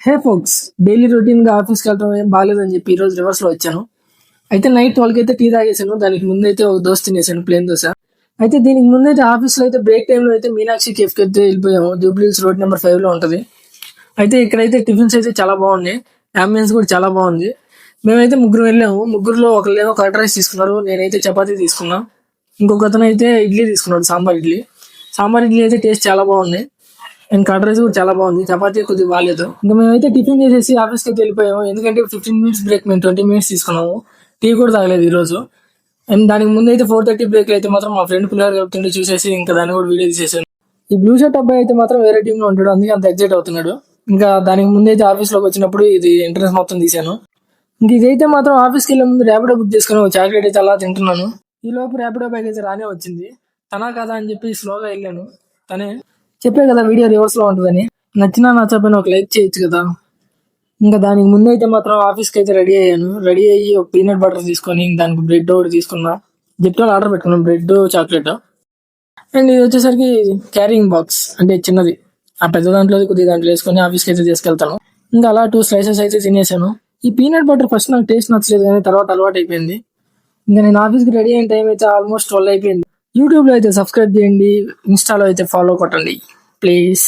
హే folks daily రొటీన్గా ఆఫీస్కి వెళ్ళడం ఏం బాగాలేదని చెప్పి ఈ రోజు రివర్స్లో వచ్చాను. అయితే నైట్ ట్వెల్వ్ అయితే టీ తాగేసాను దానికి ముందైతే ఒక దోశ తినేసాను ప్లేన్ దోశ. అయితే దీనికి ముందైతే ఆఫీస్లో అయితే బ్రేక్ టైంలో అయితే మీనాక్షి కేఫ్కి అయితే వెళ్ళిపోయాము జూబ్లీస్ రోడ్ నెంబర్ ఫైవ్లో ఉంటది. అయితే ఇక్కడైతే టిఫిన్స్ అయితే చాలా బాగున్నాయి అంబియన్స్ కూడా చాలా బాగుంది. మేమైతే ముగ్గురు వెళ్ళాము ముగ్గురులో ఒకళ్ళేమో కర్డ్ రైస్ తీసుకున్నారు నేనైతే చపాతీ తీసుకున్నా. ఇంకొక అతను అయితే ఇడ్లీ తీసుకున్నాడు సాంబార్ ఇడ్లీ. సాంబార్ ఇడ్లీ అయితే టేస్ట్ చాలా బాగున్నాయి అండ్ కర్డ్ రైస్ కూడా చాలా బాగుంది. చపాతీ కొద్దిగా బాగాలేదు ఇంకా మేమైతే టిఫిన్ చేసేసి ఆఫీస్కి అయితే వెళ్ళిపోయాము. ఎందుకంటే ఫిఫ్టీన్ మినిట్స్ బ్రేక్ మేము ట్వంటీ మినిట్స్ తీసుకున్నాము. టీ కూడా తాగలేదు ఈరోజు అండ్ దానికి ముందు అయితే ఫోర్ థర్టీ బ్రేక్ అయితే మాత్రం మా ఫ్రెండ్ పిల్లలు చెప్తుంటే చూసేసి ఇంకా దాన్ని కూడా వీడియో తీసేసాను. ఈ బ్లూ షర్ట్ అబ్బాయి అయితే మాత్రం వేరే టీంలో ఉంటాడు. అందుకే అంత ఎగ్జైట్ అవుతున్నాడు. ఇంకా దానికి ముందు అయితే ఆఫీస్లోకి వచ్చినప్పుడు ఇది ఎంట్రన్స్ మొత్తం తీశాను. ఇంక ఇదైతే మాత్రం ఆఫీస్కి వెళ్ళే ముందు ర్యాపిడో బుక్ చేసుకుని చాక్లెట్ అయితే అలా తింటున్నాను. ఈ లోపు ర్యాపిడో బ్యాగ్ అయితే రానే వచ్చింది. తనా కదా అని చెప్పి స్లోగా వెళ్ళాను. తనే చెప్పే కదా వీడియో రివర్స్లో ఉంటుందని. నచ్చినా నచ్చకపోయినా ఒక లైక్ చేయొచ్చు కదా. ఇంకా దానికి ముందు అయితే మాత్రం ఆఫీస్కి అయితే రెడీ అయ్యాను. రెడీ అయ్యి ఒక పీనట్ బటర్ తీసుకొని దానికి బ్రెడ్ ఒకటి తీసుకున్నా. జిప్టోలో ఆర్డర్ పెట్టుకున్నాను బ్రెడ్ చాక్లెట్ అండ్ ఇది వచ్చేసరికి క్యారింగ్ బాక్స్ అంటే చిన్నది. ఆ పెద్ద దాంట్లో కొద్దిగా దాంట్లో వేసుకొని ఆఫీస్కి అయితే తీసుకెళ్తాను. ఇంకా అలా టూ స్లైసెస్ అయితే తినేసాను. ఈ పీనట్ బటర్ ఫస్ట్ నాకు టేస్ట్ నచ్చలేదు కానీ తర్వాత అలవాటు అయిపోయింది ఇంకా నేను ఆఫీస్కి రెడీ అయిన టైం అయితే ఆల్మోస్ట్ ట్వెల్వ్ అయిపోయింది. యూట్యూబ్లో అయితే సబ్స్క్రైబ్ చేయండి ఇన్స్టాలో అయితే ఫాలో కొట్టండి ప్లీజ్